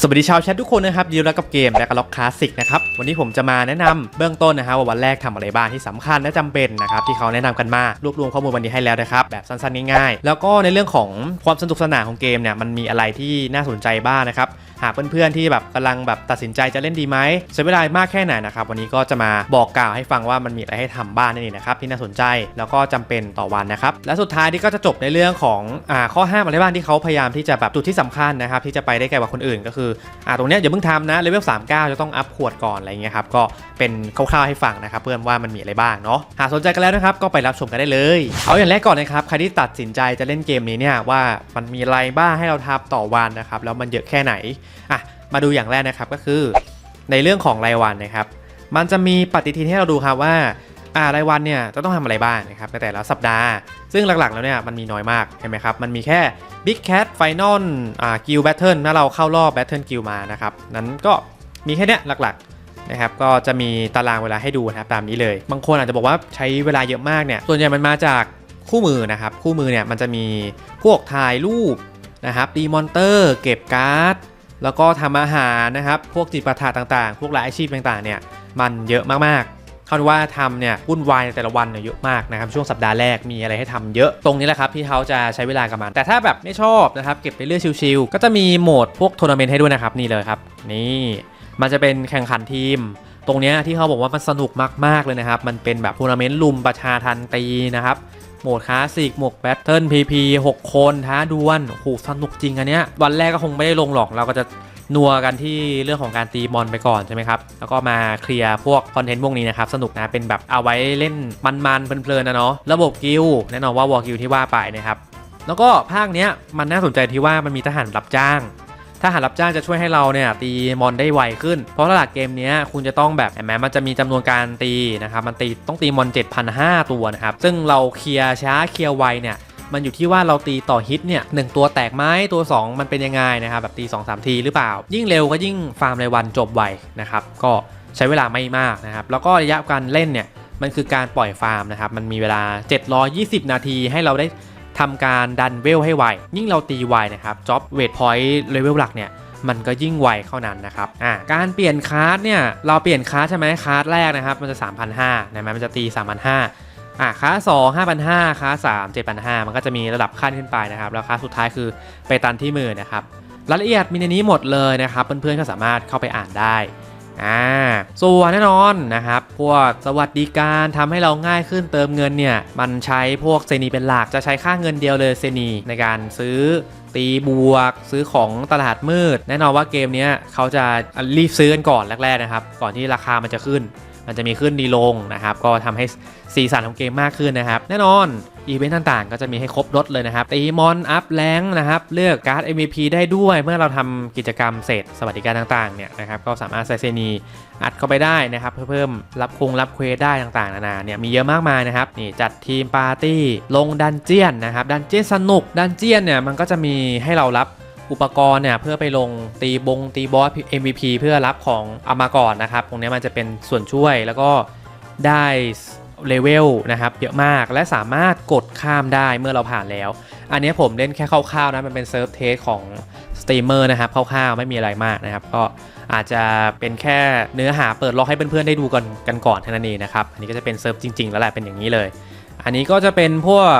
สวัสดีชาวแชททุกคนนะครับยินดีรับกับเกมและก็ล็อกคลาสสิกนะครับวันนี้ผมจะมาแนะนำเบื้องต้นนะฮะว่าวันแรกทำอะไรบ้างที่สำคัญและจำเป็นนะครับที่เขาแนะนำกันมารวบรวมข้อมูลวันนี้ให้แล้วนะครับแบบสั้นๆง่ายๆ แล้วก็ในเรื่องของความสนุกสนานของเกมเนี่ยมันมีอะไรที่น่าสนใจบ้างนะครับหากเพื่อนๆที่แบบกำลังแบบตัดสินใจจะเล่นดีไหมใช้เวลามากแค่ไหนนะครับวันนี้ก็จะมาบอกกล่าวให้ฟังว่ามันมีอะไรให้ทำบ้างนั่นเองนะครับที่น่าสนใจแล้วก็จำเป็นต่อวันนะครับและสุดท้ายที่ก็จะจบในเรื่องของอ่าข้อห้ามอะไรบ้างที่เขาพยายามที่จะแบบจุดที่สำคัญนะครับที่จะไปได้ไกลกว่าคนอื่นก็คืออ่าตรงเนี้ยอย่าเพิ่งทำนะเลเวล39 จะต้องอัพขวดก่อนอะไรเงี้ยครับก็เป็นคร่าวๆให้ฟังนะครับเพื่อนว่ามันมีอะไรบ้างเนาะหากสนใจกันแล้วนะครับก็ไปรับชมกันได้เลย เอาอย่างแรกก่อนนะครับใครที่ตัดสินใจจะเล่นเกมนี้เนี่ยว่ามันมีอะไรบ้างให้เราทำต่อวันนะครับแล้วมันเยอะแค่ไหนอะมาดูอย่างแรกนะครับก็คือ ในเรื่องของรายวันนะครับมันจะมีปฏิทินให้เราดูครับว่า อ่ารายวันเนี่ยจะต้องทำอะไรบ้างนะครับในแต่ละสัปดาห์ ซึ่งหลักๆแล้วเนี่ยมันมีน้อยมากเห็นไหมครับ มันมีแค่ Big Cat Final อ่า Guild Battle ถ้าเราเข้ารอบ Battle Guild มานะครับ นั้นก็มีแค่เนี้ยหลักๆนะครับก็จะมีตารางเวลาให้ดูนะครับตามนี้เลย บางคนอาจจะบอกว่าใช้เวลาเยอะมากเนี่ยส่วนใหญ่มันมาจากคู่มือนะครับคู่มือเนี่ยมันจะมีพวกถ่ายรูปนะครับดีมอนเตอร์เก็บการ์ดแล้วก็ทำอาหารนะครับ พวกจิตประทาต่างๆ พวกรายอาชีพต่างๆเนี่ยมันเยอะมากๆ เขาว่าทำเนี่ยวุ่นวายในแต่ละวันเนี่ยเยอะมากนะครับช่วงสัปดาห์แรกมีอะไรให้ทำเยอะตรงนี้แหละครับที่เขาจะใช้เวลากับมัน แต่ถ้าแบบไม่ชอบนะครับเก็บไปเรื่อยชิวๆก็จะมีโหมดพวกทัวร์นาเมนต์ให้ด้วยนะครับนี่เลยครับนี่มันจะเป็นแข่งขันทีมตรงนี้ที่เขาบอกว่ามันสนุกมากๆเลยนะครับ มันเป็นแบบทัวร์นาเมนต์ลุมประชาทันตีนะครับ โหมดคลาสสิก โหมดแบทเทิลพีพี6คนท้าดวลโอ้โหสนุกจริงอันเนี้ย วันแรกก็คงไม่ได้ลงหรอก เราก็จะ นัวกันที่เรื่องของการตีมอนไปก่อนใช่ไหมครับ แล้วก็มาเคลียร์พวกคอนเทนต์พวกนี้นะครับสนุกนะเป็นแบบเอาไว้เล่นมันๆเพลินๆนะเนาะระบบกิลแน่นอนว่าวอลกิลที่ว่าไปนะครับแล้วก็ภาคเนี้ยมันน่าสนใจที่ว่ามันมีทหารรับจ้างทหารรับจ้างจะช่วยให้เราเนี่ยตีมอนได้ไวขึ้น เพราะหลักเกมเนี้ยคุณจะต้องแบบเห็นไหมมันจะมีจำนวนการตีนะครับ มันตีต้องตีมอน 7,500 ตัวนะครับ ซึ่งเราเคลียร์ช้าเคลียร์ไวเนี่ย มันอยู่ที่ว่าเราตีต่อฮิตเนี่ยหตัวแตกไหมตัว 2 มันเป็นยังไงนะครับแบบตี 2-3 ทีหรือเปล่า ยิ่งเร็วก็ยิ่งฟาร์มรายวันจบไวนะครับก็ใช้เวลาไม่มากนะครับแล้วก็ระยะการเล่นเนี่ยมันคือการปล่อยฟาร์มนะครับมันมีเวลา 720 นาทีให้เราได้ทำการดันเวลให้ไว ยิ่งเราตีไวนะครับจ็อบเวทพอยต์เลเวลหลักเนี่ยมันก็ยิ่งไวเข้านั้นนะครับอ่าการเปลี่ยนคาร์ดเนี่ยเราเปลี่ยนคาร์ดใช่ไหมคาร์ดแรกนะครับมันจะ 3,500นะมันจะตี 3,500 อ่าคาร์ดสอง5,500คาร์ดสาม7,500 มันก็จะมีระดับขั้นขึ้นไปนะครับ แล้วคาสุดท้ายคือไปตันที่มือนะครับรายละเอียดมีในนี้หมดเลยนะครับ เพื่อนๆก็สามารถเข้าไปอ่านได้อ่าส่วนแน่นอนนะครับ พวกสวัสดิการทำให้เราง่ายขึ้นเติมเงินเนี่ย มันใช้พวกเซนีเป็นหลักจะใช้ค่าเงินเดียวเลยเซนีในการซื้อตีบวก ซื้อของตลาดมืด แน่นอนว่าเกมนี้เขาจะรีบซื้อกันก่อนแรกๆนะครับ ก่อนที่ราคามันจะขึ้น มันจะมีขึ้นดีลงนะครับ ก็ทำให้สีสันของเกมมากขึ้นนะครับ แน่นอนอีเวนต์ต่างๆ ก็จะมีให้ครบรถเลยนะครับ ตีมอน อัพแรงนะครับ เลือกการ์ด MVP ได้ด้วย เมื่อเราทำกิจกรรมเสร็จสวัสดิการต่างๆ เนี่ยนะครับ ก็สามารถใส่เซนีอัดเข้าไปได้นะครับ เพื่อเพิ่มรับคงรับเควสได้ต่างๆ นานา เนี่ยมีเยอะมากมายนะครับ นี่จัดทีมปาร์ตี้ ลงดันเจียนนะครับ ดันเจียนสนุก ดันเจียนเนี่ยมันก็จะมีให้เรารับ อุปกรณ์เนี่ยเพื่อไปลงตีบงตีบอส MVP เพื่อรับของเอามาก่อนนะครับ ตรงนี้มันจะเป็นส่วนช่วยแล้วก็ได้เลเวลนะครับเยอะมากและสามารถกดข้ามได้เมื่อเราผ่านแล้ว อันนี้ผมเล่นแค่คร่าวๆนะมันเป็นเซิร์ฟเทสของสตรีมเมอร์นะครับคร่าวๆไม่มีอะไรมากนะครับ ก็อาจจะเป็นแค่เนื้อหาเปิดล็อกให้เพื่อนๆได้ดูกันกันก่อนเท่านั้นเองนะครับ อันนี้ก็จะเป็นเซิร์ฟจริงๆ แล้วแหละเป็นอย่างนี้เลย อันนี้ก็จะเป็นพวก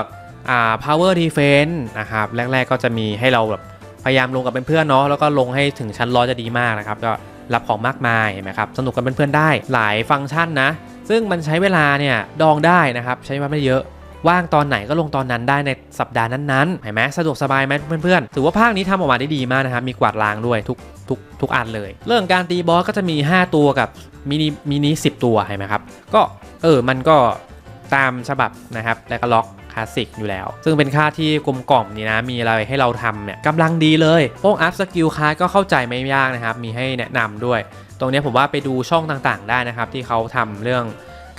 อ่า power defense นะครับแรกๆก็จะมีให้เราแบบ ยายามลงกับเเพื่อนๆเนาะแล้วก็ลงให้ถึงชั้นร้อยจะดีมากนะครับก็รับของมากมายเห็นไหมครับสนุกกับเพื่อนๆได้หลายฟังก์ชันนะ ซึ่งมันใช้เวลาเนี่ยดองได้นะครับใช้เวลาไม่เยอะว่างตอนไหนก็ลงตอนนั้นได้ในสัปดาห์นั้นๆเห็นไหมสะดวกสบายไหมเพื่อนๆถือว่าภาคนี้ทำออกมาได้ดีมากนะครับมีกวาดล้างด้วยทุกทุกทุกอันเลย เรื่องการตีบอสก็จะมี 5 ตัวกับมินิมินิสิตัวเห็นไหมครับก็เออมันก็ตามฉบับนะครับแล้วก็ล็อก ลาสสิกอยู่แล้ว ซึ่งเป็นค่าที่กลมกล่อมนี่นะมีอะไรให้เราทำเนี่ยกำลังดีเลยพวกอัพสกิลคลาสก็เข้าใจไม่ยากนะครับ มีให้แนะนำด้วย ตรงนี้ผมว่าไปดูช่องต่างๆ ได้นะครับ ที่เขาทำเรื่อง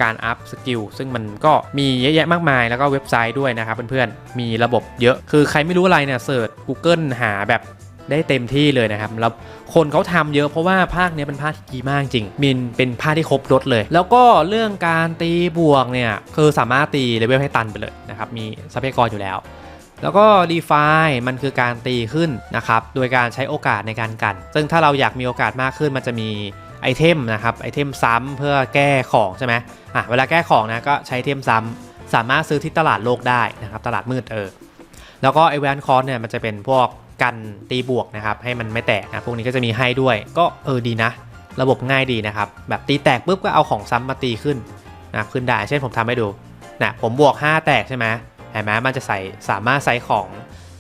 การอัพสกิลซึ่งมันก็มีเยอะแยะมากมายแล้วก็เว็บไซต์ด้วยนะครับเพื่อนๆมีระบบเยอะคือใครไม่รู้อะไรเนี่ยเสิร์ช Google หาแบบ ได้เต็มที่เลยนะครับแล้วคนเขาทำเยอะเพราะว่าภาคนี้เป็นภาคที่ดีมากจริงมินเป็นภาคที่ครบรถเลย แล้วก็เรื่องการตีบวกเนี่ยคือสามารถตีเลเวลให้ตันไปเลยนะครับมีทรัพยากรอยู่แล้ว แล้วก็ DeFi มันคือการตีขึ้นนะครับโดยการใช้โอกาสในการกัน ซึ่งถ้าเราอยากมีโอกาสมากขึ้นมันจะมีไอเทมนะครับไอเทมซ้ำเพื่อแก้ของใช่ไหมอะเวลาแก้ของนะก็ใช้ไอเทมซ้ำสามารถซื้อที่ตลาดโลกได้นะครับตลาดมืดเออแล้วก็ไอแวนคอร์เนี่ยมันจะเป็นพวก กันตีบวกนะครับให้มันไม่แตกนะพวกนี้ก็จะมีให้ด้วย ก็เออดีนะ ระบบง่ายดีนะครับแบบตีแตกปุ๊บก็เอาของซ้ำมาตีขึ้นนะขึ้นได้เช่นผมทำให้ดูนะผมบวก 5 แตกใช่ไหมเห็นไหมมันจะใส่สามารถใส่ของ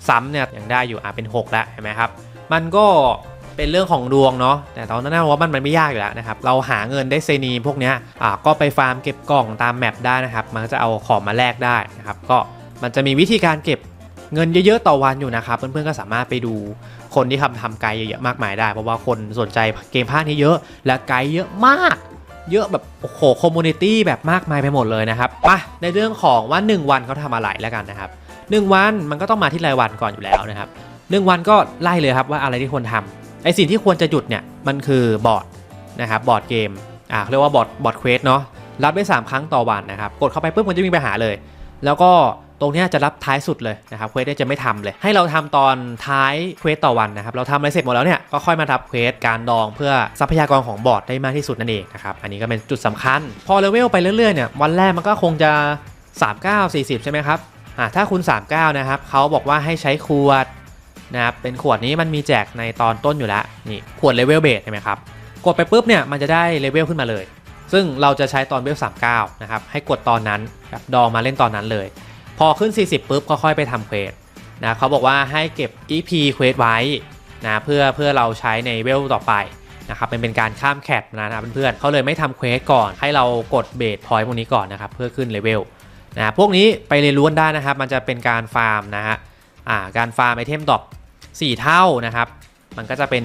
ซ้ำเนี่ยยังได้อยู่อะเป็น 6 แล้วเห็นไหมครับมันก็เป็นเรื่องของดวงเนาะแต่ตอนนั้นว่ามันมันไม่ยากอยู่แล้วนะครับเราหาเงินได้เซนีพวกเนี้ยอ่าก็ไปฟาร์มเก็บกล่องตามแมปได้นะครับ มันก็จะเอาของมาแลกได้นะครับก็มันจะมีวิธีการเก็บ เงินเยอะๆต่อวันอยู่นะครับเพื่อนๆก็สามารถไปดูคนที่ทำทำไกด์เยอะๆมากมายได้ เพราะว่าคนสนใจเกมภาคนี้เยอะ และไกด์เยอะมาก เยอะแบบโอ้โหคอมมูนิตี้แบบมากมายไปหมดเลยนะครับมาในเรื่องของว่า 1 วันเขาทำอะไรแล้วกันนะครับ 1 วันมันก็ต้องมาที่รายวันก่อนอยู่แล้วนะครับ1วันก็ไล่เลยครับว่าอะไรที่ควรทำไอสิ่งที่ควรจะหยุดเนี่ยมันคือบอร์ดนะครับบอร์ดเกมอ่าเรียกว่าบอร์ดบอร์ดเควสเนาะรับได้ 3 ครั้งต่อวันนะครับ กดเข้าไปปุ๊บมันจะมีปัญหาเลย แล้วก็ ตรงนี้จะรับท้ายสุดเลยนะครับเควสจะไม่ทำเลย ให้เราทำตอนท้ายเควสต่อวันนะครับเราทำอะไรเสร็จหมดแล้วเนี่ยก็ค่อยมารับเควสการดองเพื่อทรัพยากรของบอร์ดได้มากที่สุดนั่นเองนะครับอันนี้ก็เป็นจุดสำคัญ พอเลเวลไปเรื่อยๆเนี่ยวันแรกมันก็คงจะ 39 40 ใช่ไหมครับอ่าถ้าคุณ 39 นะครับเขาบอกว่าให้ใช้ขวดนะครับเป็นขวดนี้มันมีแจกในตอนต้นอยู่แล้วนี่ขวดเลเวลเบสใช่ไหมครับกดไปปุ๊บเนี่ยมันจะได้เลเวลขึ้นมาเลย ซึ่งเราจะใช้ตอนเวล39นะครับให้กดตอนนั้นแบบดองมาเล่นตอนนั้นเลย พอขึ้น 40ปุ๊บก็ค่อยไปทำเควสนะเขาบอกว่าให้เก็บ EP เควสไว้นะเพื่อเพื่อเราใช้ในเวลต่อไปนะครับมันเป็นการข้ามแคปนะครับเพื่อนๆเขาเลยไม่ทำเควสก่อนให้เรากดเบสพอยต์พวกนี้ก่อนนะครับเพื่อขึ้นเลเวลนะพวกนี้ไปเรียนรู้กันได้นะครับ มันจะเป็นการฟาร์มนะฮะอ่าการฟาร์มไอเทมดรอป4เท่านะครับ มันก็จะเป็น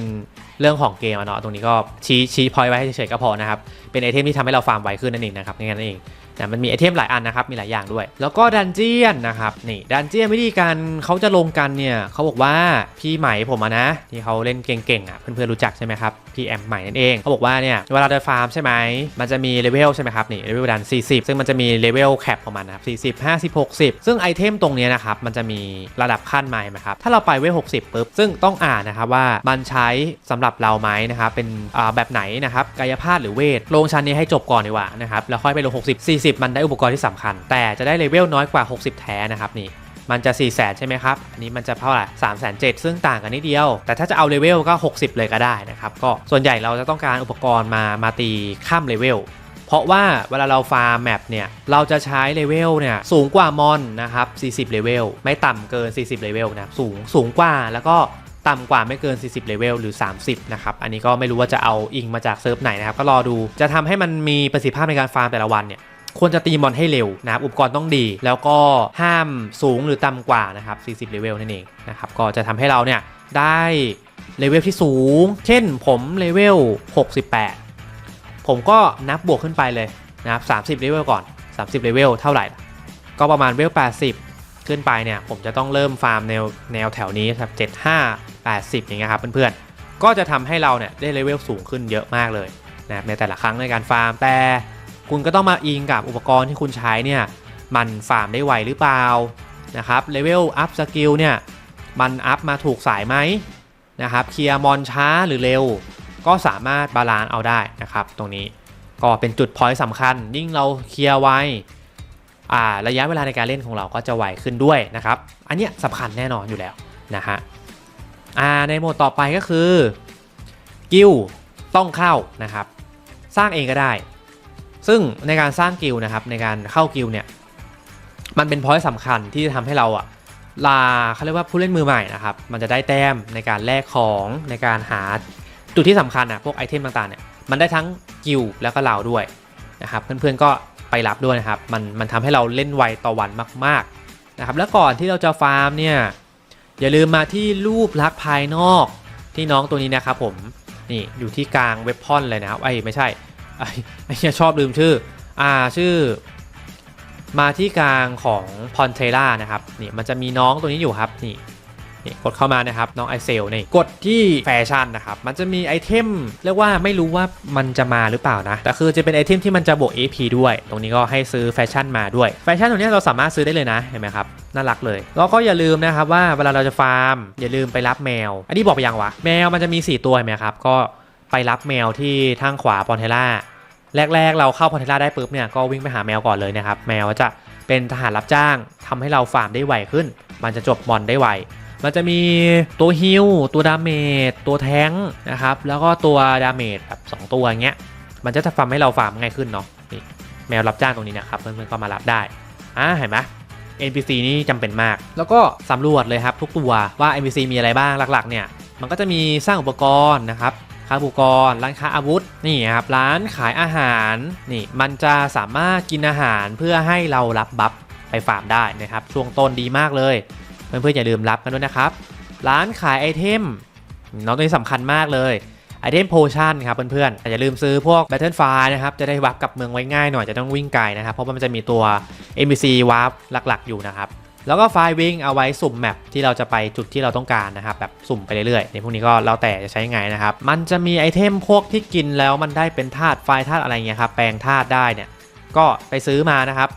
เรื่องของเกมเนาะตรงนี้ก็ชี้ชี้พอยไว้ให้เฉยๆก็พอนะครับ เป็นไอเทมที่ทำให้เราฟาร์มไวขึ้นนั่นเองนะครับงั้นเอง แต่มันมีไอเทมหลายอันนะครับ มีหลายอย่างด้วย แล้วก็ดันเจียนนะครับ นี่ดันเจียนวิธีการเขาจะลงกันเนี่ยเขาบอกว่าพี่ใหม่ผมะนะ ที่เขาเล่นเก่งๆอะเพื่อนๆรู้จักใช่ไหมครับ พี่แอมใหม่นั่นเองเขาบอกว่าเนี่ยเวลาเดินฟาร์มใช่ไหมมันจะมีเลเวลใช่ไหมครับนี่เลเวลดัน 40 ซึ่งมันจะมีเลเวลแคปของมันนะครับ40 50 60 ซึ่งไอเทมตรงนี้นะครับมันจะมีระดับขั้นมาไหมครับถ้าเราไปเวล60ปุ๊บซึ่งต้องอ่านนะครับว่ามันใช้สำหรับเราไหมนะครับเป็นแบบไหนนะครับกายภาพหรือเวทลงชั้นนี้ให้จบก่อนดีกว่านะครับแล้วค่อยไปลง60 40มันได้อุปกรณ์ที่สำคัญ แต่จะได้เลเวลน้อยกว่า 60 แท้นะครับนี่มันจะ 4 0 0 0 0ใช่ไหมครับ อันนี้มันจะเท่าไหร่3 7 0 0 0ซึ่งต่างกันนิดเดียว แต่ถ้าจะเอาเลเวลก็ 60 เลยก็ได้นะครับ ก็ส่วนใหญ่เราจะต้องการอุปกรณ์มา มาตีข้ามเลเวล เพราะว่าเวลาเราฟาร์มแมปเนี่ย เราจะใช้เลเวลเนี่ยสูงกว่ามอนนะครับ 40 เลเวล ไม่ต่ำเกิน 40 เลเวลนะ สูง สูงกว่า แล้วก็ต่ำกว่าไม่เกิน 40 เลเวล หรือ 30 นะครับ อันนี้ก็ไม่รู้ว่าจะเอาอิงมาจากเซิร์ฟไหนนะครับ ก็รอดู จะทำให้มันมีประสิทธิภาพในการฟาร์มแต่ละวันเนี่ย ควรจะตีมอนให้เร็วนะครับอุปกรณ์ต้องดี แล้วก็ห้ามสูงหรือต่ำกว่านะครับ 40 เลเวลนั่นเองนะครับก็จะทำให้เราเนี่ยได้เลเวลที่สูง เช่นผมเลเวล 68 ผมก็นับบวกขึ้นไปเลยนะครับ 30 เลเวลก่อน 30 เลเวลเท่าไหร่ ก็ประมาณเลเวล 80 ขึ้นไปเนี่ย ผมจะต้องเริ่มฟาร์มแนวแนวแถวนี้ครับ 75 80 อย่างเงี้ยครับเพื่อนๆ ก็จะทำให้เราเนี่ยได้เลเวลสูงขึ้นเยอะมากเลยนะครับในแต่ละครั้งในการฟาร์ม แต่ คุณก็ต้องมาอิงกับอุปกรณ์ที่คุณใช้เนี่ยมันฟาร์มได้ไวหรือเปล่านะครับเลเวลอัพสกิลเนี่ยมันอัพมาถูกสายไหมนะครับเคลียร์มอนช้าหรือเร็ว ก็สามารถบาลานซ์เอาได้นะครับตรงนี้ก็เป็นจุดพอยต์สำคัญ ยิ่งเราเคลียร์ไวระยะเวลาในการเล่นของเราก็จะไวขึ้นด้วยนะครับ อันเนี้ยสำคัญแน่นอนอยู่แล้วนะฮะอ่าในโหมดต่อไปก็คือ กิลต้องเข้านะครับ สร้างเองก็ได้ ซึ่งในการสร้างกิลนะครับในการเข้ากิลเนี่ยมันเป็นพอยต์สำคัญที่จะทำให้เราอะลาเขาเรียกว่าผู้เล่นมือใหม่นะครับมันจะได้แต้มในการแลกของในการหาจุดที่สำคัญอะพวกไอเทมต่างๆเนี่ยมันได้ทั้งกิลแล้วก็เราด้วยนะครับเพื่อนๆก็ไปรับด้วยนะครับมันมันทำให้เราเล่นไวต่อวันมากๆนะครับแล้วก่อนที่เราจะฟาร์มเนี่ยอย่าลืมมาที่รูปลักษณ์ภายนอกที่น้องตัวนี้นะครับผมนี่อยู่ที่กลางเว็บพอนเลยนะครับไอ้ไม่ใช่ ไอ้เหี้ยชอบลืมชื่อ อ่าชื่อ มาที่กลางของพอนเทล่านะครับนี่มันจะมีน้องตัวนี้อยู่ครับนี่นี่กดเข้ามานะครับน้องไอเซลนี่กดที่แฟชั่นนะครับมันจะมีไอเทมเรียกว่าไม่รู้ว่ามันจะมาหรือเปล่านะแต่คือจะเป็นไอเทมที่มันจะบวก AP ด้วย ตรงนี้ก็ให้ซื้อแฟชั่นมาด้วยแฟชั่นตรงนี้เราสามารถซื้อได้เลยนะเห็นไหมครับน่ารักเลยแล้วก็อย่าลืมนะครับว่าเวลาเราจะฟาร์ม อย่าลืมไปรับแมว อันนี้บอกไปยังวะแมวมันจะมี 4 ตัวเห็นไหมครับก็ ไปรับแมวที่ทางขวาปอนเทล่าแรก ๆ เราเข้าพอนเทล่าได้ปุ๊บเนี่ยก็วิ่งไปหาแมวก่อนเลยนะครับ แมวจะเป็นทหารรับจ้างทำให้เราฟาร์มได้ไวขึ้น มันจะจบบอลได้ไวมันจะมีตัวฮิลตัวดาเมจตัวแทงนะครับ แล้วก็ตัวดาเมจแบบ2ตัวเงี้ย มันจะทำให้เราฟาร์มง่ายขึ้นเนาะนี่แมวรับจ้างตรงนี้นะครับ เพื่อนๆก็มารับได้อ่าเห็นไหม NPC นี่จำเป็นมาก แล้วก็สำรวจเลยครับทุกตัวว่า NPC มีอะไรบ้างหลักๆ เนี่ย มันก็จะมีสร้างอุปกรณ์นะครับ ค้าอุปกรณ์ร้านค้าอาวุธนี่ครับร้านขายอาหารนี่มันจะสามารถกินอาหารเพื่อให้เรารับบัฟไปฟาร์มได้นะครับ ช่วงต้นดีมากเลย เพื่อนๆอย่าลืมรับกันด้วยนะครับ ร้านขายไอเทมน้องตัวนี้สำคัญมากเลยไอเทมโพชั่นครับเพื่อนๆแต่อย่าลืมซื้อพวก Battle f i นะครับ จะได้วับกับเมืองไว้ง่ายหน่อย จะต้องวิ่งไกลนะครับ เพราะว่ามันจะมีตัว NPC วาร์ปหลักๆ อยู่นะครับ แล้วก็ไฟล์วิ่งเอาไว้สุ่มแมปที่เราจะไปจุดที่เราต้องการนะครับแบบสุ่มไปเรื่อยๆในพวกนี้ก็แล้วแต่จะใช้ไงนะครับ มันจะมีไอเทมพวกที่กินแล้วมันได้เป็นธาตุไฟธาตุอะไรเงี้ยครับแปลงธาตุได้เนี่ยก็ไปซื้อมานะครับ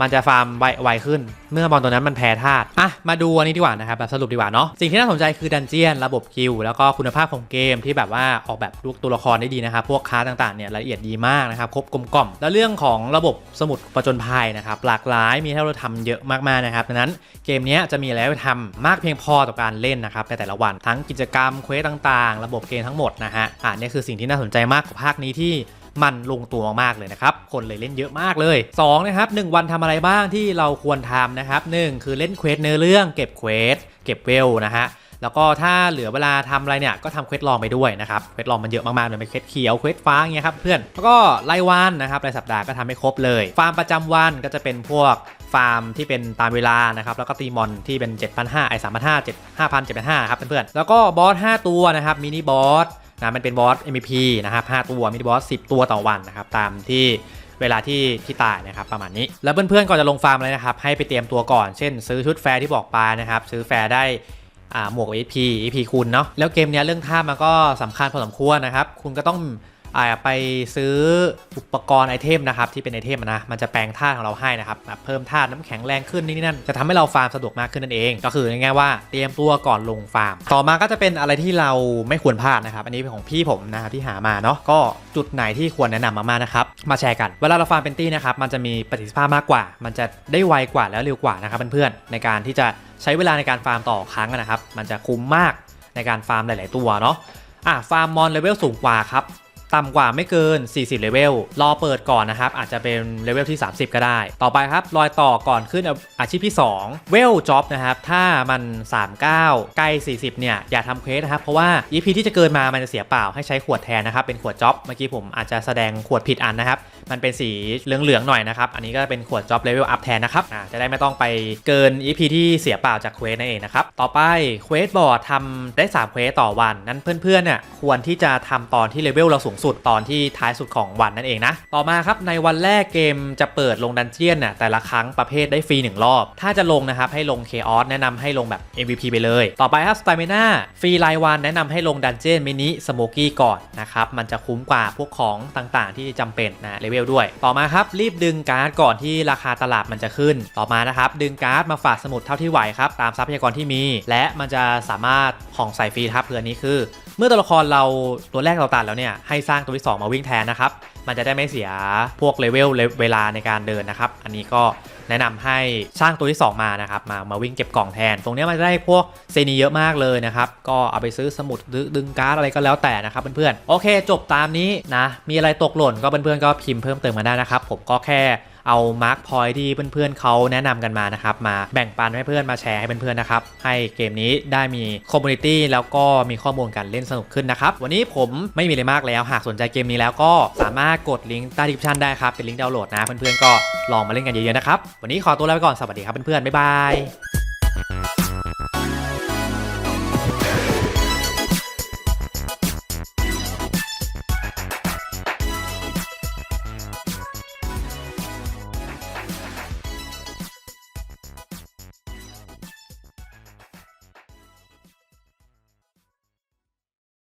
มันจะฟาร์มไวไวขึ้น เมื่อบอลตัวนั้นมันแพ้ธาตุอะมาดูอันนี้ดีกว่านะครับแบบสรุปดีกว่าเนาะสิ่งที่น่าสนใจคือดันเจียนระบบคิวแล้วก็คุณภาพของเกมที่แบบว่าออกแบบลูกตัวละครได้ดีนะครับพวกคาต่างๆเนี่ยละเอียดดีมากนะครับครบกลมกล่อม แล้วเรื่องของระบบสมุดประจนภัยนะครับหลากหลายมีให้เราทำเยอะมากๆนะครับดังนั้นเกมนี้จะมีอะไรให้ทำมากเพียงพอต่อการเล่นนะครับในแต่ละวันทั้งกิจกรรมเควสต่าง ๆ ระบบเกมทั้งหมดนะฮะอ่านี่คือสิ่งที่น่าสนใจมากของภาคนี้ที่ มันลงตัวมากเลยนะครับ คนเลยเล่นเยอะมากเลย2นะครับ1วันทำอะไรบ้างที่เราควรทำนะครับ1คือเล่นเควสเนื้อเรื่องเก็บเควสเก็บเวลนะฮะแล้วก็ถ้าเหลือเวลาทำอะไรเนี่ยก็ทำเควสลองไปด้วยนะครับเควสลองมันเยอะมากๆเลยเป็นเควสเขียวเควสฟ้าอย่างเงี้ยครับเพื่อนแล้วก็รายวันนะครับรายสัปดาห์ก็ทำให้ครบเลย ฟาร์มประจำวันก็จะเป็นพวกฟาร์มที่เป็นตามเวลานะครับแล้วก็ตีมอนที่เป็น 7,500ไอ้3,500 7,500 7,500ครับเพื่อนๆแล้วก็บอส5ตัวนะครับมินิบอส นะมันเป็นบอส MVP นะครับ5ตัวมีบอส 10 ตัวต่อวันนะครับตามที่เวลาที่ที่ตายนะครับประมาณนี้ แล้วเพื่อนๆก่อนจะลงฟาร์มเลยนะครับให้ไปเตรียมตัวก่อน เช่น ซื้อชุดแฟร์ที่บอกไปนะครับซื้อแฟร์ได้หมวก EP EP คุณเนาะแล้วเกมเนี้ยเรื่องท่ามันก็สำคัญพอสมควรนะครับคุณก็ต้อง อ่าไปซื้ออุปกรณ์ไอเทมนะครับที่เป็นไอเทมนะมันจะแปลงท่าของเราให้นะครับแบบเพิ่มท่าน้ำแข็งแรงขึ้นนี่นั่นจะทำให้เราฟาร์มสะดวกมากขึ้นนั่นเอง ก็คือง่ายๆว่าเตรียมตัวก่อนลงฟาร์ม ต่อมาก็จะเป็นอะไรที่เราไม่ควรพลาดนะครับอันนี้เป็นของพี่ผมนะครับที่หามาเนาะก็จุดไหนที่ควรแนะนำมากๆนะครับมาแชร์กัน เวลาเราฟาร์มเป็นตี้นะครับมันจะมีประสิทธิภาพมากกว่า มันจะได้ไวกว่าแล้วเร็วกว่านะครับเพื่อนๆในการที่จะใช้เวลาในการฟาร์มต่อครั้งนะครับมันจะคุ้มมากในการฟาร์มหลาย ๆ ตัวเนาะอะฟาร์มมอนเลเวลสูงกว่าครับ ต่ำกว่าไม่เกิน 40 เลเวล รอเปิดก่อนนะครับ อาจจะเป็นเลเวลที่ 30 ก็ได้ ต่อไปครับ รอยต่อก่อนขึ้นอาชีพที่ 2 เวลจ็อบนะครับ ถ้ามัน 39 ใกล้ 40 เนี่ย อย่าทำเควสนะครับ เพราะว่า EP ที่จะเกินมา มันจะเสียเปล่า ให้ใช้ขวดแทนนะครับ เป็นขวดจ็อบ เมื่อกี้ผมอาจจะแสดงขวดผิดอันนะครับ มันเป็นสีเหลืองๆหน่อยนะครับ อันนี้ก็เป็นขวดจ็อบเลเวลอัพแทนนะครับจะได้ไม่ต้องไปเกิน EP ที่เสียเปล่าจากเควสนั่นเองนะครับ ต่อไปเควสบอร์ดทำได้3เควสต่อวัน นั้นเพื่อนๆเนี่ยควรที่จะทำตอนที่เลเวลเราสูงสุดตอนที่ท้ายสุดของวันนั่นเองนะ ต่อมาครับในวันแรกเกมจะเปิดลงดันเจียนน่ะแต่ละครั้งประเภทได้ฟรี 1 รอบ ถ้าจะลงนะครับให้ลง Chaos แนะนำให้ลงแบบ MVP ไปเลย ต่อไปครับ Stamina ฟรีรายวันแนะนำให้ลงดันเจียนมินิสโมกี้ก่อนนะครับมันจะคุ้มกว่าพวกของต่างๆ ที่จำเป็นนะเลเวลด้วย ต่อมาครับรีบดึงการ์ดก่อนที่ราคาตลาดมันจะขึ้น ต่อมานะครับดึงการ์ดมาฝากสมุดเท่าที่ไหวครับตามทรัพยากรที่มี และมันจะสามารถผ่องใส่ฟรีครับเพื่อนนี้คือ เมื่อตัวละครเราตัวแรกเราตัดแล้วเนี่ยให้สร้างตัวที่ 2 มาวิ่งแทนนะครับ มันจะได้ไม่เสียพวกเลเวลเวลาในการเดินนะครับ อันนี้ก็แนะนำให้สร้างตัวที่ 2 มานะครับมามาวิ่งเก็บกล่องแทน ตรงนี้มันจะได้พวกเซนีเยอะมากเลยนะครับ ก็เอาไปซื้อสมุดหรือดึงการ์ดอะไรก็แล้วแต่นะครับเพื่อนๆโอเค จบตามนี้นะมีอะไรตกหล่นก็เพื่อนๆก็พิมพ์เพิ่มเติมมาได้นะครับผมก็แค่ เอามาร์คพอยที่เพื่อนๆเขาแนะนำกันมานะครับมาแบ่งปันให้เพื่อนมาแชร์ให้เพื่อนๆนะครับให้เกมนี้ได้มีคอมมูนิตี้แล้วก็มีข้อมูลการเล่นสนุกขึ้นนะครับวันนี้ผมไม่มีอะไรมากแล้ว หากสนใจเกมนี้แล้วก็สามารถกดลิงก์ใต้ดีสคริปชันได้ครับเป็นลิงก์ดาวน์โหลดนะเพื่อนๆก็ลองมาเล่นกันเยอะๆนะครับวันนี้ขอตัวลาไปก่อนสวัสดีครับเพื่อนๆบ๊ายบาย